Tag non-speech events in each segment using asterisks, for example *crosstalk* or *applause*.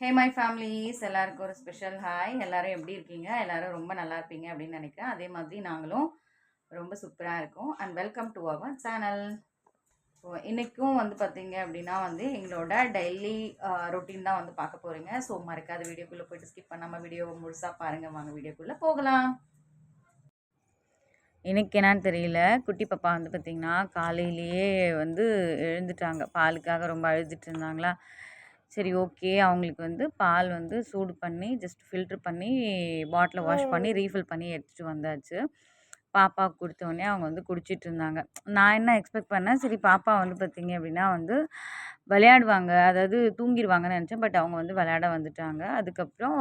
Hey my families எல்லாருக்கும் ஒரு special hi எல்லாரும் எப்படி இருக்கீங்க? எல்லாரும் ரொம்ப நல்லா இருப்பீங்க அப்படின்னு நினைக்கிறேன். அதே மாதிரி நாங்களும் ரொம்ப சூப்பராக இருக்கும். And welcome to our channel இன்றைக்கும் வந்து பார்த்தீங்க அப்படின்னா வந்து எங்களோட டெய்லி ரொட்டீன் தான் வந்து பார்க்க போகிறீங்க ஸோ மறக்காத வீடியோக்குள்ளே போயிட்டு ஸ்கிப் பண்ணாமல் வீடியோவை முழுசாக பாருங்கள் வாங்க வீடியோக்குள்ளே போகலாம். எனக்கு என்னன்னு தெரியல. குட்டி பாப்பா வந்து பார்த்திங்கன்னா காலையிலேயே வந்து எழுந்துட்டாங்க. பாலுக்காக ரொம்ப அழுதுட்டு இருந்தாங்களா? சரி ஓகே. அவங்களுக்கு வந்து பால் வந்து சூடு பண்ணி ஜஸ்ட் ஃபில்ட்ரு பண்ணி பாட்டிலை வாஷ் பண்ணி ரீஃபில் பண்ணி எடுத்துகிட்டு வந்தாச்சு. பாப்பாவுக்கு கொடுத்தோடனே அவங்க வந்து குடிச்சிட்டு இருந்தாங்க. நான் என்ன எக்ஸ்பெக்ட் பண்ணேன் சரி பாப்பா வந்து பார்த்திங்க அப்படின்னா வந்து விளையாடுவாங்க. அதாவது தூங்கிடுவாங்கன்னு நினச்சேன். பட் அவங்க வந்து விளையாட வந்துட்டாங்க. அதுக்கப்புறம்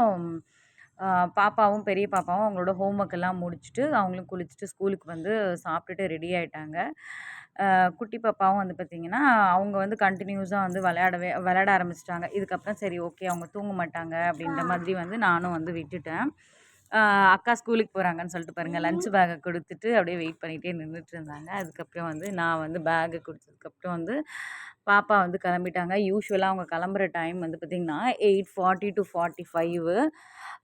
பாப்பாவும் பெரிய பாப்பாவும் அவங்களோட ஹோம்ஒர்க் எல்லாம் முடிச்சுட்டு அவங்களும் குளிச்சுட்டு ஸ்கூலுக்கு வந்து சாப்பிட்டுட்டு ரெடி ஆகிட்டாங்க குட்டி பாப்பாவும் வந்து பார்த்திங்கன்னா அவங்க வந்து கண்டினியூஸாக வந்து விளையாடவே விளையாட ஆரம்பிச்சிட்டாங்க. இதுக்கப்புறம் சரி ஓகே அவங்க தூங்க மாட்டாங்க அப்படின்ற மாதிரி வந்து நானும் வந்து விட்டுட்டேன். அக்கா ஸ்கூலுக்கு போகிறாங்கன்னு சொல்லிட்டு பாருங்கள் லஞ்ச் பேக்கை கொடுத்துட்டு அப்படியே வெயிட் பண்ணிகிட்டே நின்றுட்டு இருந்தாங்க அதுக்கப்புறம் வந்து நான் வந்து பேக்கை கொடுத்ததுக்கப்புறம் வந்து பாப்பா வந்து கிளம்பிட்டாங்க. யூஸ்வலாக அவங்க கிளம்புற டைம் வந்து பார்த்திங்கன்னா eight forty to forty five.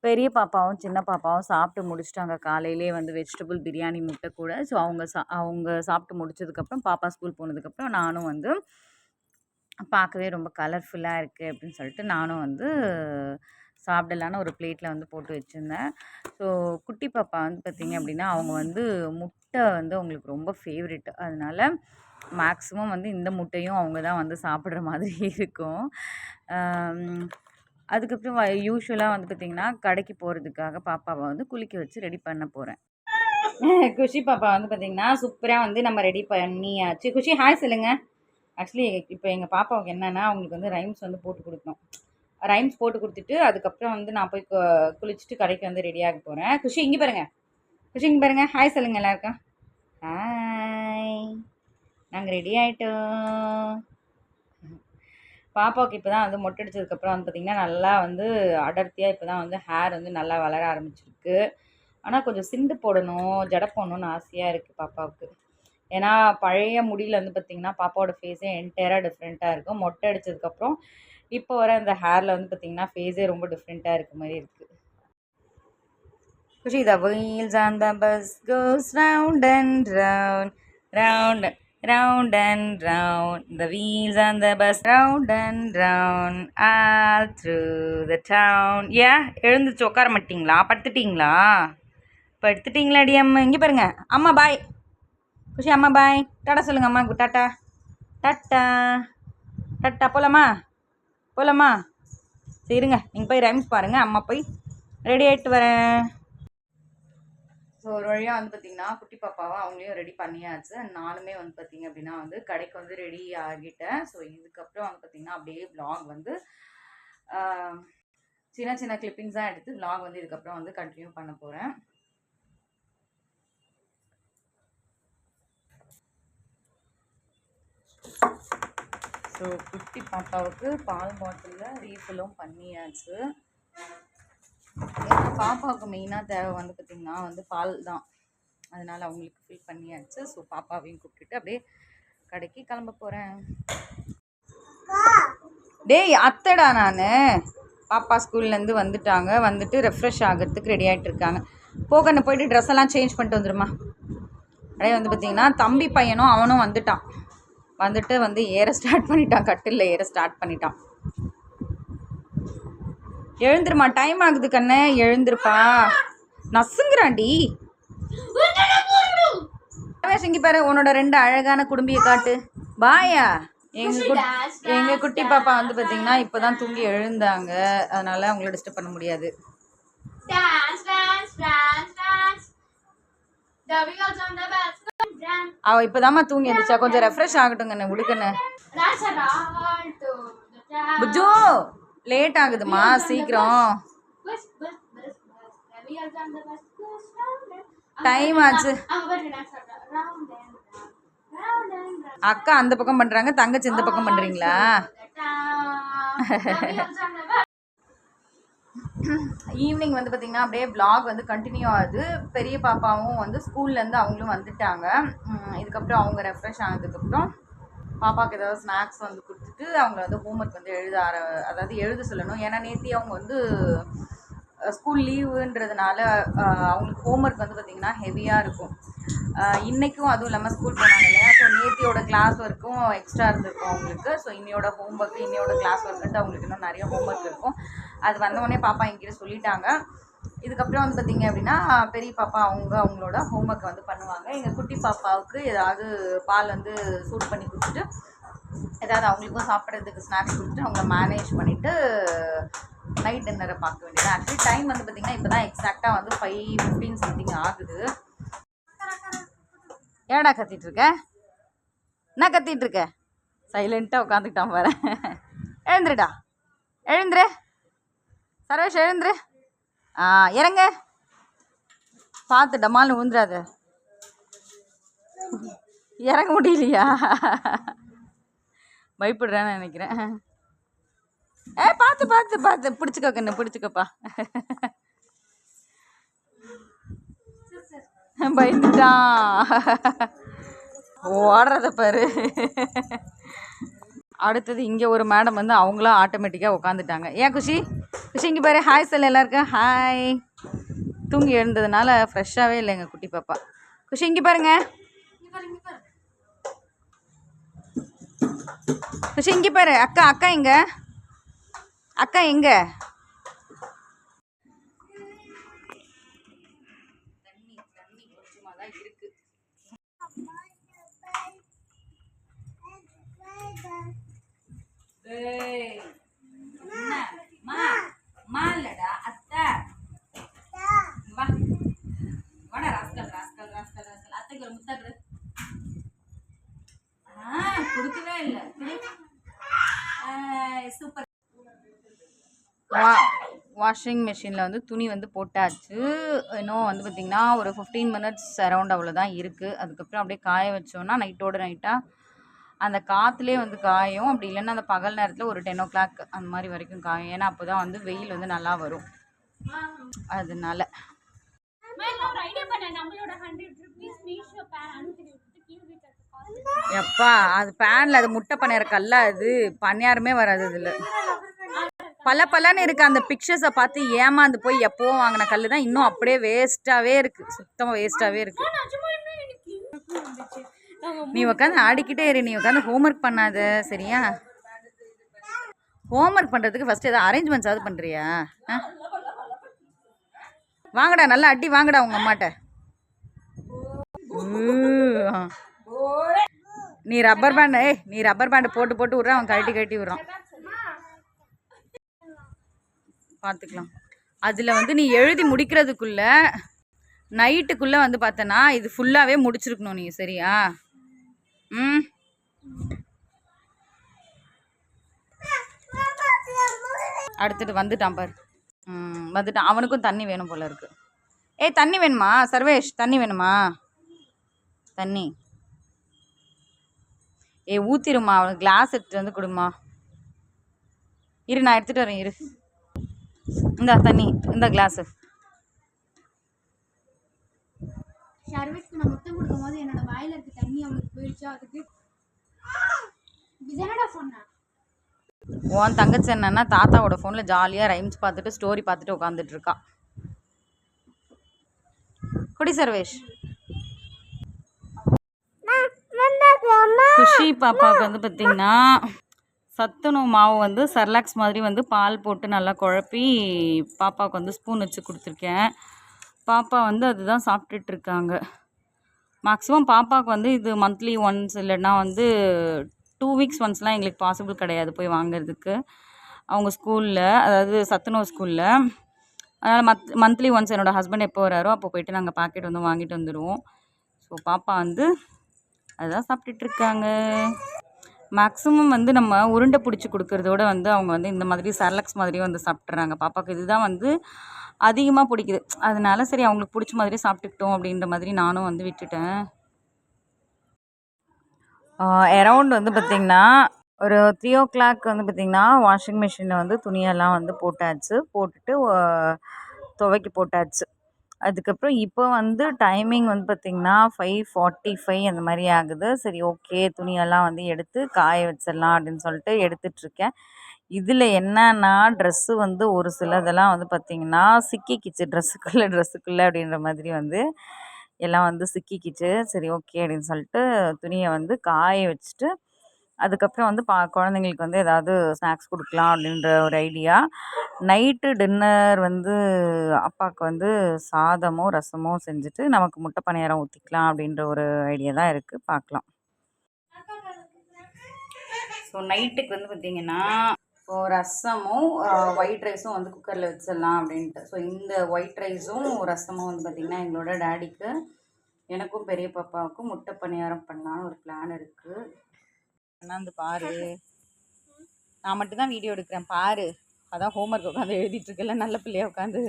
பெரிய பாப்பாவும் சின்ன பாப்பாவும் சாப்பிட்டு முடிச்சிட்டாங்க. காலையிலே வந்து வெஜிடபிள் பிரியாணி முட்டை கூட. ஸோ அவங்க சா அவங்க சாப்பிட்டு முடிச்சதுக்கப்புறம் பாப்பா ஸ்கூல் போனதுக்கப்புறம் நானும் வந்து பார்க்கவே ரொம்ப கலர்ஃபுல்லாக இருக்குது அப்படின்னு சொல்லிட்டு நானும் வந்து சாப்பிடலான்னு ஒரு பிளேட்டில் வந்து போட்டு வச்சுருந்தேன். ஸோ குட்டி பாப்பா வந்து பார்த்திங்க அப்படின்னா அவங்க வந்து முட்டை வந்து அவங்களுக்கு ரொம்ப ஃபேவரெட் அதனால் மேக்ஸிமம் வந்து இந்த முட்டையும் அவங்க தான் வந்து சாப்பிட்ற மாதிரி *laughs* இருக்கும். அதுக்கப்புறம் யூஸ்வலாக வந்து பார்த்திங்கன்னா கடைக்கு போகிறதுக்காக பாப்பாவை வந்து குளிக்க வச்சு ரெடி பண்ண போகிறேன் *laughs* குஷி பாப்பா வந்து பார்த்திங்கன்னா சூப்பராக வந்து நம்ம ரெடி பண்ணியாச்சு. குஷி ஹாய் சொல்லுங்கள் ஆக்சுவலி இப்போ எங்கள் பாப்பாவுக்கு என்னென்னா அவங்களுக்கு வந்து ரைம்ஸ் வந்து போட்டு கொடுக்கணும். ரைம்ஸ் போட்டு கொடுத்துட்டு அதுக்கப்புறம் வந்து நான் போய் குளிச்சுட்டு கடைக்கு வந்து ரெடியாக போகிறேன் குஷி இங்கே பாருங்கள் குஷி இங்கே பாருங்கள் ஹாய் சொல்லுங்கள் எல்லாருக்கும். ஹாய் நாங்கள் ரெடி ஆகிட்டோம் பாப்பாவுக்கு இப்போ தான் வந்து மொட்டை அடித்ததுக்கப்புறம் வந்து பார்த்திங்கன்னா நல்லா வந்து அடர்த்தியாக இப்போ தான் வந்து ஹேர் வந்து நல்லா வளர ஆரம்பிச்சிருக்கு. ஆனால் கொஞ்சம் சிந்து போடணும் ஜடை போடணும்னு ஆசையாக இருக்குது பாப்பாவுக்கு. ஏன்னா பழைய முடியில் வந்து பார்த்திங்கன்னா பாப்பாவோட ஃபேஸே என்டையராக டிஃப்ரெண்ட்டாக இருக்கும். மொட்டை அடித்ததுக்கப்புறம் இப்போ வர அந்த ஹேரில் வந்து பார்த்திங்கன்னா ஃபேஸே ரொம்ப டிஃப்ரெண்ட்டாக இருக்க மாதிரி இருக்குது குஷி the wheels on the bus goes round and round round round and round the wheels on the bus round and round all through the town ஏன் எழுந்துச்சு உட்கார மாட்டிங்களா? படுத்துட்டிங்களா? படுத்துட்டிங்களாடி அம்மா? இங்கே பாருங்க. அம்மா பாய் குஷி அம்மா பாய் டாட்டா சொல்லுங்க அம்மா. டாட்டா டாட்டா டாட்டா போலாமா? போகலாமா சரிங்க நீங்கள் போய் ரைம்ஸ் பாருங்கள் அம்மா போய் ரெடி ஆகிட்டு வரேன். ஸோ ஒரு வழியாக வந்து பார்த்திங்கன்னா குட்டி பாப்பாவை அவங்களையும் ரெடி பண்ணியாச்சு. நானுமே வந்து பார்த்திங்க அப்படின்னா வந்து கடைக்கு வந்து ரெடி ஆகிட்டேன். ஸோ இதுக்கப்புறம் வந்து பார்த்திங்கன்னா அப்படியே வ்ளாக் வந்து சின்ன சின்ன கிளிப்பிங்ஸ் தான் எடுத்து வ்ளாக் வந்து இதுக்கப்புறம் வந்து கண்டினியூ பண்ண போகிறேன் ஸோ குட்டி பாப்பாவுக்கு பால் பாட்டிலில் ரீஃபிலும் பண்ணியாச்சு. ஏன்னா பாப்பாவுக்கு மெயினாக தேவை வந்து பார்த்திங்கன்னா வந்து பால் தான். அதனால் அவங்களுக்கு ஃபில் பண்ணியாச்சு. ஸோ பாப்பாவையும் கூப்பிட்டுட்டு அப்படியே கடைக்கு கிளம்ப போகிறேன் டேய் அத்தடா நான். பாப்பா ஸ்கூல்லேருந்து வந்துட்டாங்க. வந்துட்டு ரெஃப்ரெஷ் ஆகிறதுக்கு ரெடி ஆகிட்டு இருக்காங்க. போகன்னு போயிட்டு ட்ரெஸ் எல்லாம் சேஞ்ச் பண்ணிட்டு வந்துடுமா அப்படியே வந்து பார்த்திங்கன்னா தம்பி பையனும் அவனும் வந்துட்டான். வந்துட்டு வந்து ஏற ஸ்டார்ட் பண்ணிட்டான் கட்டில் ஏற ஸ்டார்ட் பண்ணிட்டான். எழுந்துருமா? டைம் ஆகுது கண்ணே எழுந்துருப்பா. நசுங்கிறாண்டி சிங்கி பாரு உன்னோட ரெண்டு அழகான குடும்பிய காட்டு. பாயா. எங்க குட் எங்க குட்டி பாப்பா வந்து பாத்தீங்கன்னா இப்பதான் தூங்கி எழுந்தாங்க. அதனால அவங்கள டிஸ்டர்ப் பண்ண முடியாது. அவ இப்பதாம்மா தூங்கி எழுந்துச்சா கொஞ்சம் ரெஃப்ரெஷ் ஆகட்டுங்கண்ணே கண்ணு புஜு லேட் ஆகுதுமா சீக்கிரம். டைம் ஆச்சு. அக்கா அந்த பக்கம் பண்றாங்க தங்கச்சி இந்த பக்கம் பண்றீங்களா? ஈவினிங் வந்து பார்த்திங்கன்னா அப்படியே வ்ளாக் வந்து கண்டினியூ ஆகுது. பெரிய பாப்பாவும் வந்து ஸ்கூல்லேருந்து அவங்களும் வந்துட்டாங்க. இதுக்கப்புறம் அவங்க ரெஃப்ரெஷ் ஆனதுக்கப்புறம் பாப்பாவுக்கு ஏதாவது ஸ்நாக்ஸ் வந்து கொடுத்துட்டு அவங்க வந்து ஹோம்ஒர்க் வந்து எழுத ஆர அதாவது எழுத சொல்லணும். ஏன்னா நேத்தி அவங்க வந்து ஸ்கூல் லீவுன்றதுனால அவங்களுக்கு ஹோம்ஒர்க் வந்து பார்த்திங்கன்னா ஹெவியாக இருக்கும். இன்றைக்கும் அதுவும் இல்லாமல் ஸ்கூல் போனாங்க இல்லையா? ஸோ நேத்தியோட கிளாஸ் ஒர்க்கும் எக்ஸ்ட்ரா இருந்திருக்கும் அவங்களுக்கு. ஸோ இன்னையோட ஹோம்ஒர்க் இன்னையோட கிளாஸ் ஒர்க்குன்ட்டு அவங்களுக்கு இன்னும் நிறைய ஹோம் ஒர்க் இருக்கும். அது வந்தவொடனே பாப்பா என்கிட்ட சொல்லிட்டாங்க. இதுக்கப்புறம் வந்து பார்த்தீங்க அப்படின்னா பெரிய பாப்பா அவங்க அவங்களோட ஹோம் ஒர்க்கை வந்து பண்ணுவாங்க. எங்கள் குட்டி பாப்பாவுக்கு ஏதாவது பால் வந்து சூட் பண்ணி கொடுத்துட்டு ஏதாவது அவங்களுக்கும் சாப்பிட்றதுக்கு ஸ்நாக்ஸ் கொடுத்துட்டு அவங்கள மேனேஜ் பண்ணிவிட்டு நைட் டின்னரை பார்க்க வேண்டியது? ஆக்சுவலி டைம் வந்து பார்த்திங்கன்னா இப்போ தான் எக்ஸாக்டாக வந்து ஃபைவ் ஃபிஃப்டின் சம்திங் ஆகுது. ஏடா கத்திட்டு இருக்க? என்ன கத்திட்டு இருக்க? சைலண்ட்டாக உட்காந்துக்கிட்டான் பாரு. எழுந்துருடா. எழுந்துரு. சர்வேஷ் எழுந்துரு. ஆ இறங்க. பார்த்து டமால்னு ஊந்துடாத இறங்க முடியலையா? பயப்படுறேன்னு நினைக்கிறேன். ஏ பார்த்து பார்த்து பார்த்து. பிடிச்சிக்கோ கண்ணு பிடிச்சிக்கப்பா. பயந்துட்டான் ஓடுறத பாரு. அடுத்தது இங்கே ஒரு மேடம் வந்து அவங்களும் ஆட்டோமேட்டிக்காக உட்காந்துட்டாங்க ஏன் குஷி? குஷி இங்கே பாரு. ஹாய் சொல்லு எல்லாருக்கும். ஹாய் தூங்கி எழுந்ததுனால ஃப்ரெஷ்ஷாகவே இல்லை எங்கள் குட்டி பாப்பா. குஷி இங்கே பாருங்க. குஷி இங்கே பாரு. அக்கா அக்கா இங்கே. அக்கா எங்க? தண்ணி தண்ணி கொஞ்சமாக தான் இருக்கு ஏய், என்ன? மா, மா இல்லடா, அத்தை. இங்க வா. வாடா, ராஸ்கல், ராஸ்கல், ராஸ்கல், ராஸ்கல். அத்தைக்கு ஒரு முத்தம் கொடு. ஆ, கொடுக்கவே இல்ல. குடு. ஏய், சூப்பர் வா வாஷிங் மிஷினில் வந்து துணி வந்து போட்டாச்சு. இன்னும் வந்து பார்த்திங்கன்னா ஒரு ஃபிஃப்டீன் மினிட்ஸ் அரௌண்ட் அவ்வளோதான் இருக்குது அதுக்கப்புறம் அப்படியே காய வச்சோன்னா நைட்டோட நைட்டாக அந்த காற்றுலேயே வந்து காயும். அப்படி இல்லைன்னா அந்த பகல் நேரத்தில் ஒரு டென் ஓ கிளாக் அந்த மாதிரி வரைக்கும் காயும். ஏன்னா அப்போ தான் வந்து வெயில் வந்து நல்லா வரும். அதனால. எப்பா அது பேனில் அது முட்டை பணியார கல்ல அது. பணியாரமே வராது இதில் பல பலன்னு இருக்க அந்த பிக்சர்ஸை பார்த்து ஏமாந்து போய் எப்போவும் வாங்கின கல் தான். இன்னும் அப்படியே வேஸ்ட்டாகவே இருக்குது சுத்தமாக வேஸ்ட்டாகவே இருக்குது நீ உட்காந்து ஆடிக்கிட்டே இரு. நீ உட்காந்து ஹோம்ஒர்க் பண்ணாத. சரியா? ஹோம்ஒர்க் பண்ணுறதுக்கு ஃபஸ்ட்டு ஏதாவது அரேஞ்ச்மெண்ட்ஸாவது பண்ணுறியா ஆ? வாங்கடா நல்லா அடி வாங்கடா உங்கள் அம்மாட்ட. நீ ரப்பர் பேண்ட் ஏய் நீ ரப்பர் பேண்ட் போட்டு போட்டு விட்ற. அவன் கழட்டி கழட்டி விட்றான். பார்த்துக்கலாம். அதில் வந்து நீ எழுதி முடிக்கிறதுக்குள்ள நைட்டுக்குள்ளே வந்து பார்த்தனா இது ஃபுல்லாகவே முடிச்சிருக்கணும் நீ சரியா? ம்? அடுத்துட்டு வந்துட்டான் பாரு. ம் வந்துட்டான். அவனுக்கும் தண்ணி வேணும் போல இருக்கு. ஏய் தண்ணி வேணுமா? சர்வேஷ் தண்ணி வேணுமா? தண்ணி. ஏய் ஊத்திருமா அவனுக்கு கிளாஸ் எடுத்துட்டு வந்து கொடுமா. இரு நான் எடுத்துட்டு வரேன் இரு. இந்தா தண்ணி இந்த கிளாஸு ஷர்விக்கு நான் முத்தம் கொடுக்கும் போது என்னோட வாயில இருக்க தண்ணி அவளுக்கு போயிடுச்சா. அதுக்கு இது என்னடா சொன்னேன் உன் தங்கச்சி என்னன்னா தாத்தாவோட ஃபோனில் ஜாலியாக ரைம்ஸ் பார்த்துட்டு ஸ்டோரி பார்த்துட்டு உட்காந்துட்டு இருக்கா. குடி சர்வேஷ். குஷி பாப்பாவுக்கு வந்து பார்த்திங்கன்னா சத்துணவு மாவு வந்து சர்லாக்ஸ் மாதிரி வந்து பால் போட்டு நல்லா குழப்பி பாப்பாவுக்கு வந்து ஸ்பூன் வச்சு கொடுத்துருக்கேன். பாப்பா வந்து அதுதான் சாப்பிட்டுட்டு இருக்காங்க. மேக்ஸிமம் பாப்பாவுக்கு வந்து இது மந்த்லி ஒன்ஸ் இல்லைன்னா வந்து டூ வீக்ஸ் ஒன்ஸ்லாம் எங்களுக்கு பாசிபிள் கிடையாது போய் வாங்குறதுக்கு. அவங்க ஸ்கூலில் அதாவது சத்துணவு ஸ்கூலில் அதனால் மத் மந்த்லி ஒன்ஸ் என்னோடய ஹஸ்பண்ட் எப்போ வராரோ அப்போ போயிட்டு நாங்கள் பாக்கெட் வந்து வாங்கிட்டு வந்துடுவோம் ஸோ பாப்பா வந்து அதுதான் சாப்பிட்டுட்டு இருக்காங்க. மேக்ஸிமம் வந்து நம்ம உருண்டை பிடிச்சி கொடுக்கறதோட வந்து அவங்க வந்து இந்த மாதிரி சரலக்ஸ் மாதிரி வந்து சாப்பிட்றாங்க பாப்பாவுக்கு இதுதான் வந்து அதிகமாக பிடிக்குது. அதனால சரி அவங்களுக்கு பிடிச்ச மாதிரி சாப்பிட்டுக்கிட்டோம் அப்படின்ற மாதிரி நானும் வந்து விட்டுட்டேன். அரவுண்ட் வந்து பார்த்திங்கன்னா ஒரு த்ரீ ஓ கிளாக் வந்து பார்த்திங்கன்னா வாஷிங் மிஷினில் வந்து துணியெல்லாம் வந்து போட்டாச்சு. போட்டுட்டு துவைக்கி போட்டாச்சு. அதுக்கப்புறம் இப்போ வந்து டைமிங் வந்து பார்த்திங்கன்னா ஃபைவ் ஃபார்ட்டி ஃபைவ் அந்த மாதிரி ஆகுது. சரி ஓகே துணியெல்லாம் வந்து எடுத்து காய வச்சிடலாம் அப்படின்னு சொல்லிட்டு எடுத்துட்ருக்கேன் இதில் என்னன்னா ட்ரெஸ்ஸு வந்து ஒரு சிலதெல்லாம் வந்து பார்த்திங்கன்னா சிக்கிக்கிச்சு. ட்ரெஸ்ஸுக்குள்ளே ட்ரெஸ்ஸுக்குள்ளே அப்படின்ற மாதிரி வந்து எல்லாம் வந்து சிக்கிக்கிச்சு. சரி ஓகே அப்படின்னு சொல்லிட்டு துணியை வந்து காய வச்சுட்டு அதுக்கப்புறம் வந்து பா குழந்தைங்களுக்கு வந்து ஏதாவது ஸ்நாக்ஸ் கொடுக்கலாம் அப்படின்ற ஒரு ஐடியா. நைட்டு டின்னர் வந்து அப்பாவுக்கு வந்து சாதமோ ரசமோ செஞ்சுட்டு நமக்கு முட்டை பணியாரம் ஊற்றிக்கலாம் அப்படின்ற ஒரு ஐடியா தான் இருக்குது பார்க்கலாம் ஸோ நைட்டுக்கு வந்து பார்த்திங்கன்னா இப்போ ரசமும் ஒயிட் ரைஸும் வந்து குக்கரில் வச்சிடலாம் அப்படின்ட்டு. ஸோ இந்த ஒயிட் ரைஸும் ரசமும் வந்து பார்த்திங்கன்னா எங்களோட டேடிக்கு எனக்கும் பெரிய பாப்பாவுக்கும் முட்டை பணியாரம் பண்ணலான்னு ஒரு பிளான் இருக்குது அண்ணாந்து பாரு. நான் மட்டும்தான் வீடியோ எடுக்கிறேன் பாரு. அதான் ஹோம்ஒர்க் உட்காந்து எழுதிட்டு இருக்கல நல்ல பிள்ளையா உட்காந்து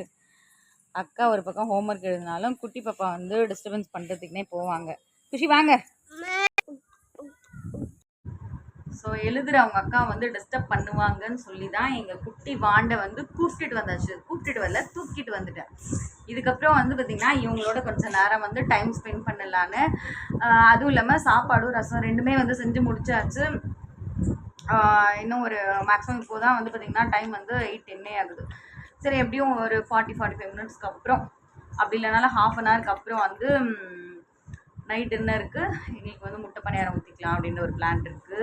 அக்கா ஒரு பக்கம் ஹோம்ஒர்க் எழுதினாலும் குட்டி பாப்பா வந்து டிஸ்டர்பன்ஸ் பண்ணுறதுக்குனே போவாங்க. குஷி வாங்க. ஸோ எழுதுகிற அவங்க அக்கா வந்து டிஸ்டர்ப் பண்ணுவாங்கன்னு சொல்லி தான் எங்கள் குட்டி வாண்டை வந்து கூப்பிட்டுட்டு வந்தாச்சு. கூப்பிட்டுட்டு வரல தூக்கிட்டு வந்துட்டேன். இதுக்கப்புறம் வந்து பார்த்திங்கன்னா இவங்களோட கொஞ்சம் நேரம் வந்து டைம் ஸ்பெண்ட் பண்ணலான்னு அதுவும் இல்லாமல் சாப்பாடும் ரசம் ரெண்டுமே வந்து செஞ்சு முடிச்சாச்சு. இன்னும் ஒரு மேக்ஸிமம் இப்போ தான் வந்து பார்த்திங்கன்னா டைம் வந்து எயிட் டென்னே ஆகுது. சரி எப்படியும் ஒரு ஃபார்ட்டி ஃபார்ட்டி ஃபைவ் மினிட்ஸ்க்கு அப்புறம் அப்படி இல்லைனாலும் ஹாஃப் அன் ஹவருக்கு அப்புறம் வந்து நைட் டின்னருக்கு எங்களுக்கு வந்து முட்டை பணியாரம் ஊற்றிக்கலாம் அப்படின்ற ஒரு பிளான் இருக்குது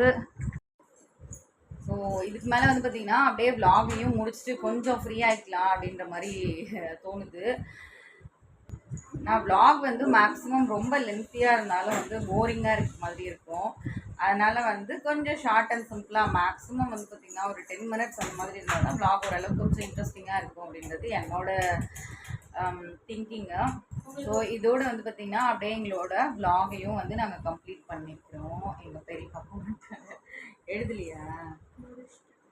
ஸோ இதுக்கு மேலே வந்து பார்த்திங்கன்னா அப்படியே vlog-ஐயும் முடிச்சுட்டு கொஞ்சம் ஃப்ரீயாகிக்கலாம் அப்படின்ற மாதிரி தோணுது. நான் vlog வந்து மேக்ஸிமம் ரொம்ப லென்த்தியாக இருந்தாலும் வந்து போரிங்காக இருக்க மாதிரி இருக்கும். அதனால் வந்து கொஞ்சம் ஷார்ட் அண்ட் சிம்பிளாக மேக்ஸிமம் வந்து பார்த்திங்கன்னா ஒரு டென் மினிட்ஸ் அந்த மாதிரி இருந்தால் தான் vlog ஓரளவுக்கு கொஞ்சம் இன்ட்ரெஸ்டிங்காக இருக்கும் அப்படின்றது என்னோட um, திங்கிங்கு ஸோ இதோட வந்து பார்த்திங்கன்னா அப்படியே எங்களோட vlog-ஐயும் வந்து நாங்கள் கம்ப்ளீட் பண்ணிக்கிறோம். எங்கள் பெரிய பாப்பா எழுதலையா?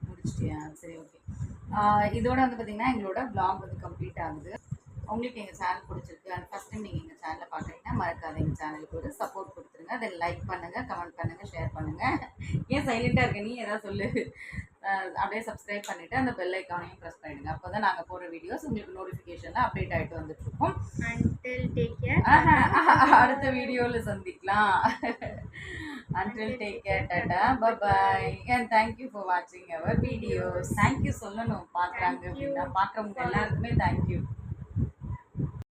முடிச்சிட்டியா? சரி ஓகே இதோட வந்து பார்த்திங்கன்னா எங்களோட பிளாக் வந்து கம்ப்ளீட் ஆகுது. உங்களுக்கு எங்கள் சேனல் பிடிச்சிருக்கு அண்ட் ஃபஸ்ட் டைம் நீங்கள் எங்கள் சேனலை பார்க்குறீங்கன்னா மறக்காத எங்கள் சேனலுக்கு ஒரு சப்போர்ட் கொடுத்துருங்க. அதை லைக் பண்ணுங்கள் கமெண்ட் பண்ணுங்கள் ஷேர் பண்ணுங்கள் ஏன் சைலண்ட்டாக இருக்க? நீ எதாவது சொல்லு. அப்படியே சப்ஸ்கிரைப் பண்ணிவிட்டு அந்த பெல் ஐக்கானையும் ப்ரெஸ் பண்ணிடுங்க. அப்போ தான் நாங்கள் போடுற வீடியோஸ் உங்களுக்கு நோட்டிஃபிகேஷனில் அப்டேட் ஆகிட்டு வந்துட்டுருக்கோம். Until take care. அடுத்த வீடியோவில் சந்திக்கலாம். Tata bye bye and thank you for watching our videos. Thank you சொல்லணும். பார்க்குறாங்க அப்படின்னா பார்க்குறவங்க எல்லாருக்குமே you.